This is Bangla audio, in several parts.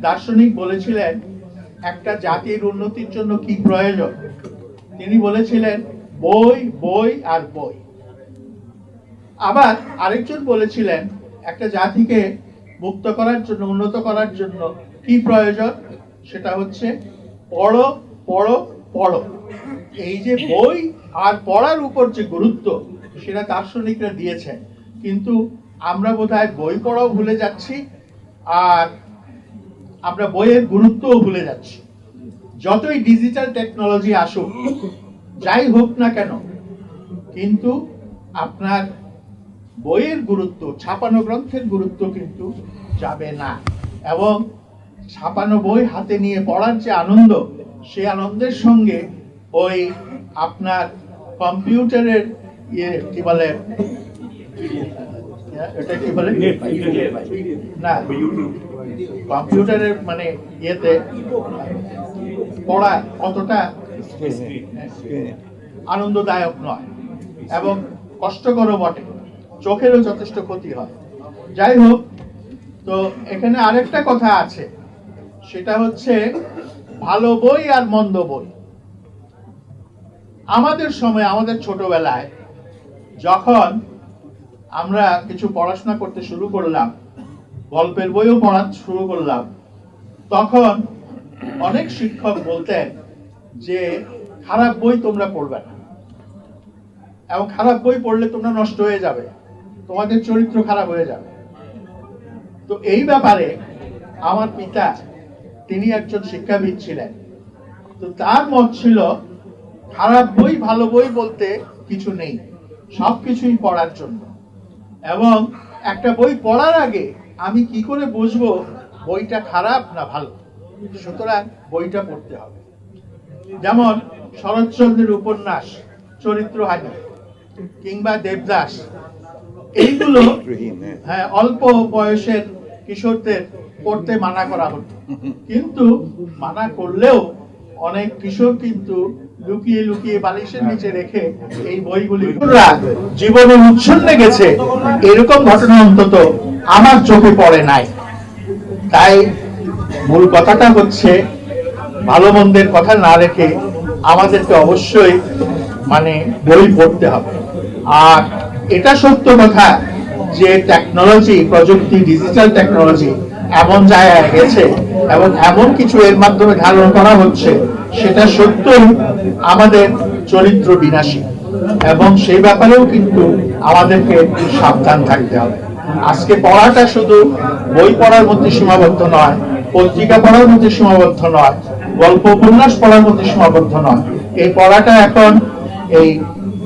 দার্শনিক বলেছিলেন, একটা জাতির উন্নতির জন্য কি প্রয়োজন? তিনি বলেছিলেন, বই বই আর বই। আবার আরেকজন বলেছিলেন, একটা জাতিকে মুক্ত করার জন্য, উন্নত করার জন্য কি প্রয়োজন? সেটা হচ্ছে, পড়ো পড়ো পড়ো। এই যে বই আর পড়ার উপর যে গুরুত্ব, সেটা দার্শনিকরা দিয়েছেন। কিন্তু আমরা বোধহয় বই পড়াও ভুলে যাচ্ছি, আর আমরা বইয়ের গুরুত্বও ভুলে যাচ্ছি। যতই ডিজিটাল টেকনোলজি আসুক, যাই হোক না কেন, কিন্তু আপনার বইয়ের গুরুত্ব, ছাপানো গ্রন্থের গুরুত্ব কিন্তু যাবে না। এবং ছাপানো বই হাতে নিয়ে পড়ার যে আনন্দ সেই আনন্দের সঙ্গে ওই আপনার কম্পিউটারের ইয়ে কি বলে এটা কি বলে? না। কম্পিউটারের মানে ইয়েতে পড়া অতটা আনন্দদায়ক নয়। এবং কষ্টকরও বটে। চোখেরও যথেষ্ট ক্ষতি হয়। যাই হোক তো এখানে আরেকটা কথা আছে। সেটা হচ্ছে ভালো বই আর মন্দ বই। আমাদের সময় আমাদের ছোটবেলায় যখন আমরা কিছু পড়াশোনা করতে শুরু করলাম, গল্পের বইও পড়া শুরু করলাম। তখন অনেক শিক্ষক বলতেন যে, খারাপ বই তোমরা পড়বে না। এবং খারাপ বই পড়লে তোমরা নষ্ট হয়ে যাবে। তোমাদের চরিত্র খারাপ হয়ে যাবে। তো এই ব্যাপারে আমার পিতা, তিনি একজন শিক্ষাবিদ ছিলেন। তো তার মত ছিল, খারাপ বই, ভালো বই বলতে কিছু নেই। সব কিছুই পড়ার জন্য। এবং একটা বই পড়ার আগে আমি কি করে বুঝব বইটা খারাপ না ভালো? সুতরাং বইটা পড়তে হবে। যেমন শরৎচন্দ্রের উপন্যাস চরিত্র চরিত্রহানি কিংবা দেবদাস এইগুলো হ্যাঁ অল্প বয়সের কিশোরদের পড়তে মানা করা হতো। কিন্তু মানা করলেও অনেক কিশোর কিন্তু লুকিয়ে লুকিয়ে বালিশের নিচে রেখে এই বইগুলি জীবনে উচ্ছন্নে গেছে। এরকম ঘটনা অন্তত আমার চোখে পড়ে নাই। তাই মূল কথাটা হচ্ছে ভালো মন্দের কথা না রেখে আমাদেরকে অবশ্যই মানে বই পড়তে হবে। আর এটা সত্য কথা যে টেকনোলজি প্রযুক্তি ডিজিটাল টেকনোলজি এমন জায়গায় গেছে, এবং এমন কিছু এর মাধ্যমে ধারণ করা হচ্ছে, সেটা সত্যই আমাদের চরিত্র বিনাশী। এবং সেই ব্যাপারেও কিন্তু আমাদেরকে সাবধান থাকতে হবে। আজকে পড়াটা শুধু বই পড়ার মধ্যে সীমাবদ্ধ নয়, পত্রিকা পড়ার মধ্যে সীমাবদ্ধ নয়, গল্প উপন্যাস পড়ার মধ্যে সীমাবদ্ধ নয়। এই পড়াটা এখন এই,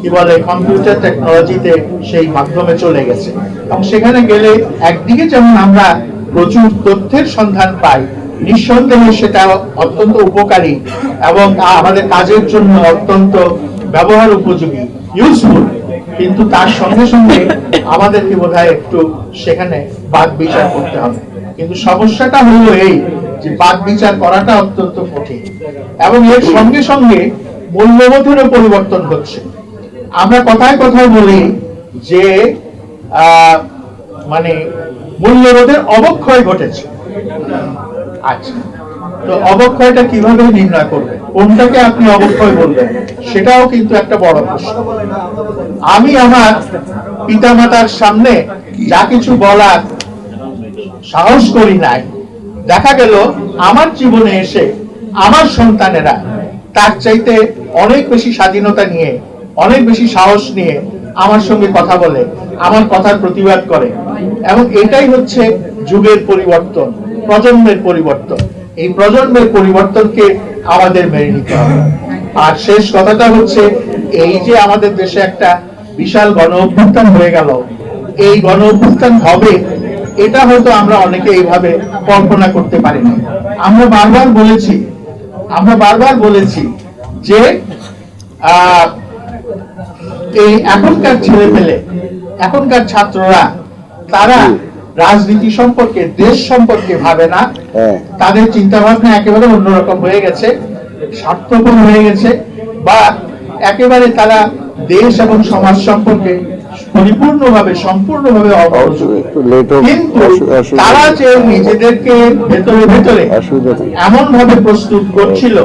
কি বলে, কম্পিউটার টেকনোলজিতে সেই মাধ্যমে চলে গেছে। এবং সেখানে গেলে একদিকে যেমন আমরা প্রচুর তথ্যের সন্ধান পাই। নিঃসন্দেহে সেটা অত্যন্ত উপকারী এবং আমাদের কাজের জন্য অত্যন্ত ব্যবহার উপযোগী ইউজফুল কিন্তু তার সঙ্গে সঙ্গে আমাদেরকে বোধ একটু সেখানে বাদ বিচার করতে হবে। কিন্তু সমস্যাটা হলো এই যে বাদ বিচার করাটা অত্যন্ত কঠিন এবং এর সঙ্গে সঙ্গে মূল্যবোধেরও পরিবর্তন হচ্ছে। আমরা কথায় কথায় বলি যে মানে মূল্যবোধের অবক্ষয় ঘটেছে। আচ্ছা। তো অবক্ষয়টা কীভাবে নির্ণয় করবে? কোনটাকে আপনি অবক্ষয় বলবেন? সেটাও কিন্তু একটা বড় প্রশ্ন। আমি আমার পিতামাতার সামনে যা কিছু বলার সাহস করি নাই। দেখা গেল আমার জীবনে এসে আমার সন্তানেরা তার চাইতে অনেক বেশি স্বাধীনতা নিয়ে অনেক বেশি সাহস নিয়ে আমার সঙ্গে কথা বলে আমার কথার প্রতিবাদ করে। এবং এটাই হচ্ছে যুগের পরিবর্তন প্রজন্মের পরিবর্তন। এই প্রজন্মের পরিবর্তনকে আমাদের মেনে নিতে হবে। আর শেষ কথাটা হচ্ছে এই যে আমাদের দেশে একটা বিশাল গণ অভ্যুত্থান হয়ে গেল এই গণ অভ্যুত্থান হবে এটা হয়তো আমরা অনেকে এইভাবে কল্পনা করতে পারিনি। আমরা বারবার বলেছি আমরা বারবার বলেছি যে আহ, এই এখনকার ছেলে পেলে এখনকার ছাত্ররা তারা রাজনীতি সম্পর্কে দেশ সম্পর্কে ভাবে না। হ্যাঁ। তাদের চিন্তা ভাবনা একেবারে অন্যরকম হয়ে গেছে স্বার্থপর হয়ে গেছে বা একেবারে তারা দেশ এবং সমাজ সম্পর্কে পরিপূর্ণভাবে সম্পূর্ণভাবে কিন্তু তারা যে নিজেদেরকে ভেতরে ভেতরে এমন ভাবে প্রস্তুত করছিল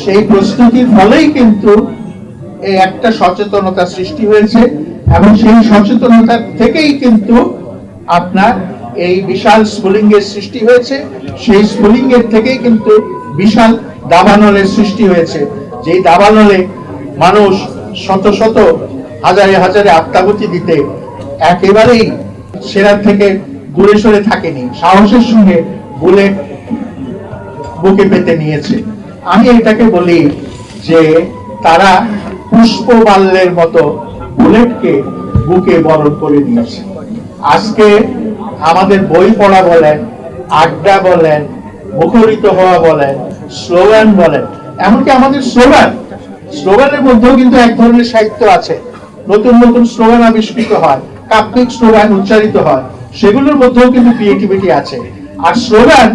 সেই প্রস্তুতির ফলেই কিন্তু একটা সচেতনতা সৃষ্টি হয়েছে এবং সেই সচেতনতা থেকেই কিন্তু আপনার এই বিশাল স্ফুলিং এর সৃষ্টি হয়েছে। সেই স্ফুলিং এর থেকেই কিন্তু বিশাল দাবানলের সৃষ্টি হয়েছে। যেই দাবানলে মানুষ শত শত, হাজারে হাজারে আত্মাহুতি দিতে একেবারেই সেরা থেকে দূরে সরে থাকেনি, সাহসের সঙ্গে বুলেট বুকে পেতে নিয়েছে। আমি এটাকে বলি যে তারা পুষ্প বাল্যের মতো বুলেটকে বুকে বরণ করে নিয়েছে আজকে আমাদের বই পড়া বলেন, আড্ডা বলেন, মুখরিত হওয়া বলেন, স্লোগান বলেন, এমনকি আমাদের স্লোগান, স্লোগানের মধ্যেও কিন্তু এক ধরনের সাহিত্য আছে। নতুন নতুন স্লোগান আবিষ্কৃত হয়, কাব্যিক স্লোগান উচ্চারিত হয়, সেগুলোর মধ্যেও কিন্তু ক্রিয়েটিভিটি আছে। আর স্লোগান,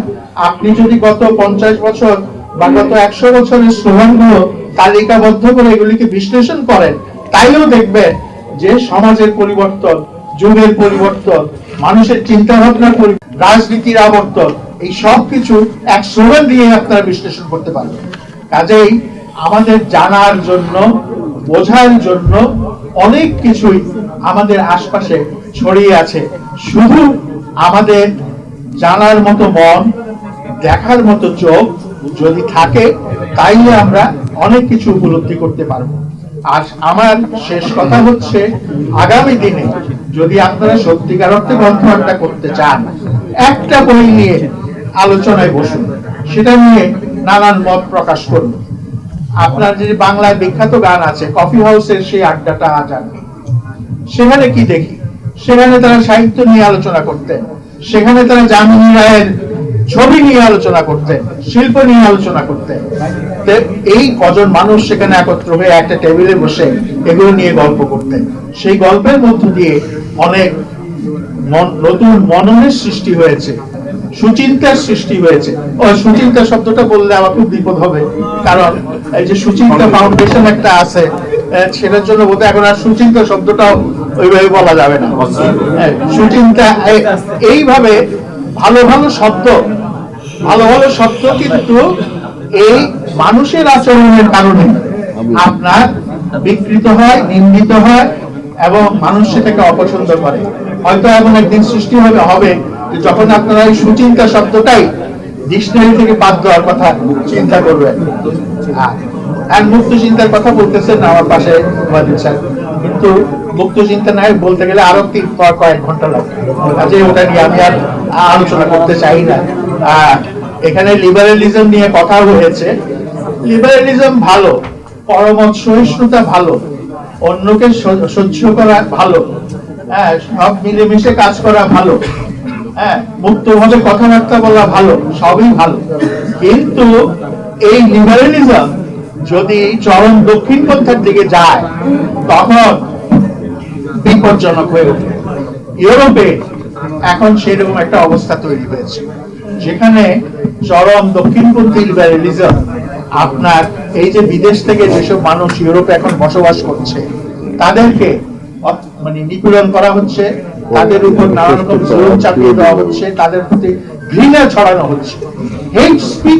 আপনি যদি গত পঞ্চাশ বছর বা গত একশো বছরের স্লোগানগুলো তালিকাবদ্ধ করে এগুলিকে বিশ্লেষণ করেন। তাইও দেখবেন যে সমাজের পরিবর্তন, যুগের পরিবর্তন, মানুষের চিন্তা ভাবনার পরি- রাজনীতির আবর্তন, এই সব কিছু এক স্লোগান দিয়ে আপনারা বিশ্লেষণ করতে পারবেন। কাজেই আমাদের জানার জন্য, বোঝার জন্য অনেক কিছুই আমাদের আশপাশে ছড়িয়ে আছে। শুধু আমাদের জানার মতো মন, দেখার মতো চোখ যদি থাকে, তাইলে আমরা অনেক কিছু উপলব্ধি করতে পারব। আর আমার শেষ কথা হচ্ছে, আগামী দিনে যদি আপনারা সত্যিকার অর্থে গ্রন্থ আড্ডা করতে চান, একটা বই নিয়ে আলোচনায় বসুন। সেটা নিয়ে নানান মত প্রকাশ করুন। আপনার যে বাংলায় বিখ্যাত গান আছে, কফি হাউসের সেই আড্ডাটা আজ আর সেখানে কি দেখি? সেখানে তারা সাহিত্য নিয়ে আলোচনা করতেন। সেখানে তারা জামিনী রায়ের ছবি নিয়ে আলোচনা করতেন শিল্প নিয়ে আলোচনা করতেন। এই কজন মানুষ সেখানে একত্র হয়ে একটা টেবিলে বসে এগুলো নিয়ে গল্প করতেন। সেই গল্পের মধ্য দিয়ে অনেক নতুন মননের সৃষ্টি হয়েছে সুচিন্তার সৃষ্টি হয়েছে। ও সুচিন্তা শব্দটা বললে আমার খুব বিপদ হবে কারণ এই যে সুচিন্তা ফাউন্ডেশন একটা আছে সেটার জন্য বোধহয় এখন আর সুচিন্তা শব্দটাও ওইভাবে বলা যাবে না। হ্যাঁ, সুচিন্তা এই- এইভাবে ভালো ভালো শব্দ ভালো ভালো শব্দ কিন্তু এই মানুষের আচরণের কারণে আপনার বিকৃত হয় নিন্দিত হয় এবং মানুষ সেটাকে অপছন্দ করে। হয়তো এমন একদিন সৃষ্টি হবে হবে যখন আপনারা এই সুচিন্তা শব্দটাই ডিকশনারি থেকে বাদ দেওয়ার কথা চিন্তা করবেন। আর- মুক্ত চিন্তার কথা বলতেছেন আমার পাশে কিন্তু মুক্ত চিন্তা নাই বলতে গেলে আরও তিন কয়েক ঘণ্টা লাগবে। কাজে ওটা নিয়ে আমি আর আলোচনা করতে চাই না। এখানে লিবারেলিজম নিয়ে কথা হয়েছে। লিবারেলিজম ভালো পরমত সহিষ্ণুতা ভালো, অন্যকে সহ্য করা ভালো হ্যাঁ সব মিলেমিশে কাজ করা ভালো হ্যাঁ মুক্তভাবে কথাবার্তা বলা ভালো, সবই ভালো। কিন্তু এই লিবারেলিজম যদি চরম দক্ষিণপন্থার দিকে যায়, তখন বিপজ্জনক হয়ে ওঠে। ইউরোপে এখন সেরকম একটা অবস্থা তৈরি হয়েছে। যেখানে চরম দক্ষিণপন্থী লিবারেলিজম আপনার এই যে বিদেশ থেকে যেসব মানুষ ইউরোপে এখন বসবাস করছে, তাদেরকে মানে নিপীড়ন করা হচ্ছে, তাদের উপর নানা রকম জোর চাপিয়ে দেওয়া হচ্ছে, তাদের প্রতি ঘৃণা ছড়ানো হচ্ছে। হেট স্পিচ